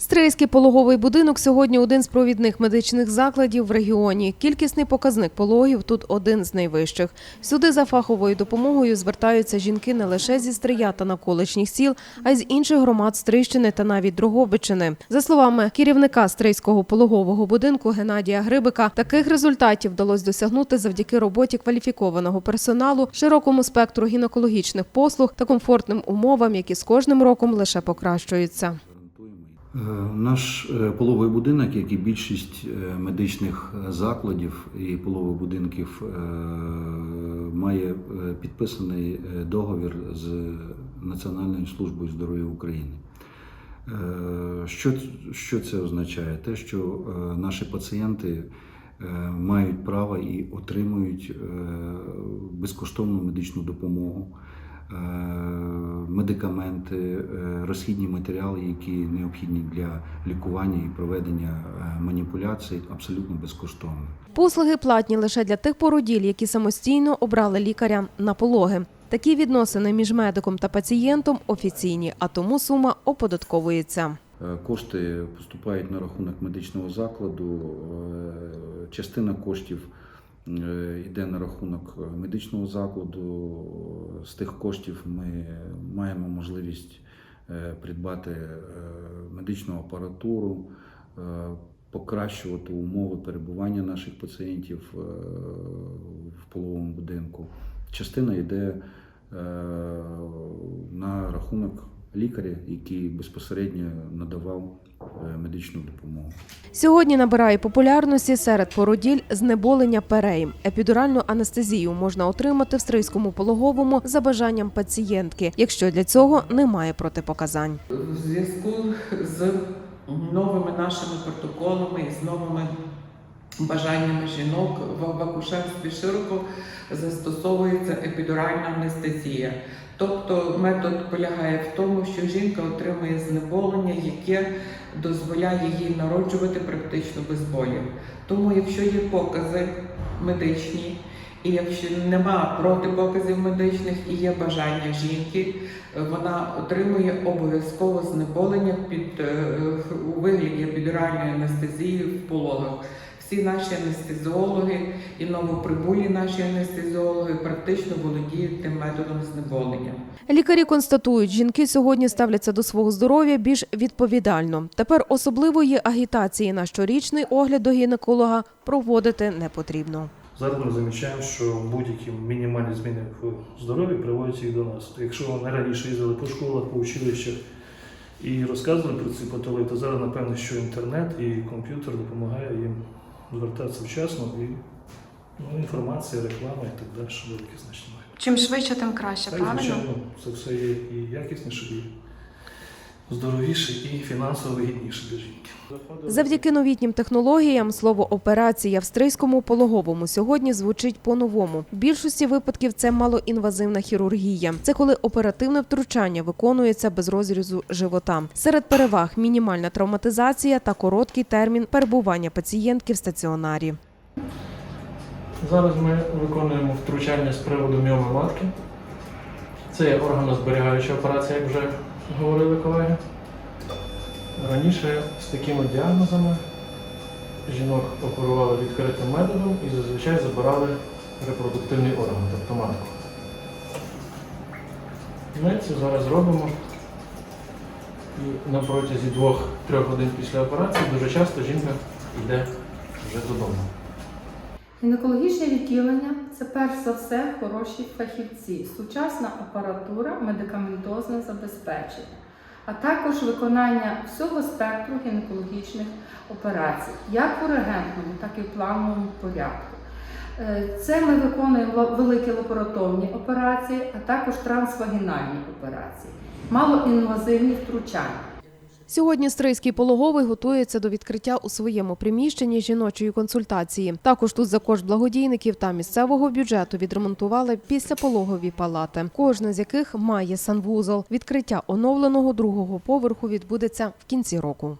Стрийський пологовий будинок сьогодні один з провідних медичних закладів в регіоні. Кількісний показник пологів тут один з найвищих. Сюди за фаховою допомогою звертаються жінки не лише зі Стрия та навколишніх сіл, а й з інших громад Стрийщини та навіть Дрогобичини. За словами керівника Стрийського пологового будинку Геннадія Грибика, таких результатів вдалося досягнути завдяки роботі кваліфікованого персоналу, широкому спектру гінекологічних послуг та комфортним умовам, які з кожним роком лише покращуються. Е, Наш е, половий будинок, як і більшість е, медичних закладів і полових будинків, має підписаний договір з Національною службою здоров'я України. Що, що це означає? Те, що наші пацієнти мають право і отримують безкоштовну медичну допомогу, медикаменти, е, розхідні матеріали, які необхідні для лікування і проведення е, маніпуляцій, абсолютно безкоштовно. Послуги платні лише для тих породіль, які самостійно обрали лікаря на пологи. Такі відносини між медиком та пацієнтом офіційні, а тому сума оподатковується. Е, Кошти поступають на рахунок медичного закладу. е, Частина коштів е, йде на рахунок медичного закладу. З тих коштів ми маємо можливість е, придбати е, медичну апаратуру, е, покращувати умови перебування наших пацієнтів е, в половому будинку. Частина йде е, на рахунок лікаря, який безпосередньо надавав е, медичну допомогу. Сьогодні набирає популярності серед породіль знеболення переїм. Епідуральну анестезію можна отримати в стрийському пологовому за бажанням пацієнтки, якщо для цього немає протипоказань. У зв'язку з новими нашими протоколами і з новими бажаннями жінок в акушерстві широко застосовується епідуральна анестезія. Тобто метод полягає в тому, що жінка отримує знеболення, яке дозволяє їй народжувати практично без болів. Тому, якщо є покази медичні, і якщо нема протипоказів медичних і є бажання жінки, вона отримує обов'язково знеболення під е, у вигляді епідуральної анестезії в пологах. Всі наші анестезіологи і новоприбулі наші анестезіологи практично володіють тим методом знеболення. Лікарі констатують, жінки сьогодні ставляться до свого здоров'я більш відповідально. Тепер особливої агітації на щорічний огляд до гінеколога проводити не потрібно. Зараз ми замічаємо, що будь-які мінімальні зміни в здоров'ї приводять їх до нас. Якщо вони раніше їздили по школах, по училищах і розказували про ці патології, то зараз напевно, що інтернет і комп'ютер допомагає їм звертатися вчасно і ну, інформація, реклама і так далі, великі значення має. Чим швидше, тим краще, Так, правильно? звичайно, це все є і якісніше, і здоровіше, і фінансово вигідніше для жінки. Завдяки новітнім технологіям слово операція в стрийському пологовому сьогодні звучить по-новому. В більшості випадків це малоінвазивна хірургія. Це коли оперативне втручання виконується без розрізу живота. Серед переваг мінімальна травматизація та короткий термін перебування пацієнтки в стаціонарі. Зараз ми виконуємо втручання з приводу міоми матки. Це є органозберігаюча операція, як вже говорили колеги. Раніше з такими діагнозами жінок оперували відкритим методом і зазвичай забирали репродуктивний орган, тобто матку. Ми це зараз робимо. І на протязі 2-3 годин після операції дуже часто жінка йде вже додому. Гінекологічне відділення це перш за все хороші фахівці, сучасна апаратура, медикаментозне забезпечення, а також виконання всього спектру гінекологічних операцій, як в ургентному, так і в плановому порядку. Е, Це ми виконуємо великі лабораторні операції, а також трансвагінальні операції, малоінвазивні втручання. Сьогодні стрийський пологовий готується до відкриття у своєму приміщенні жіночої консультації. Також тут за кошт благодійників та місцевого бюджету відремонтували післяпологові палати, кожна з яких має санвузол. Відкриття оновленого другого поверху відбудеться в кінці року.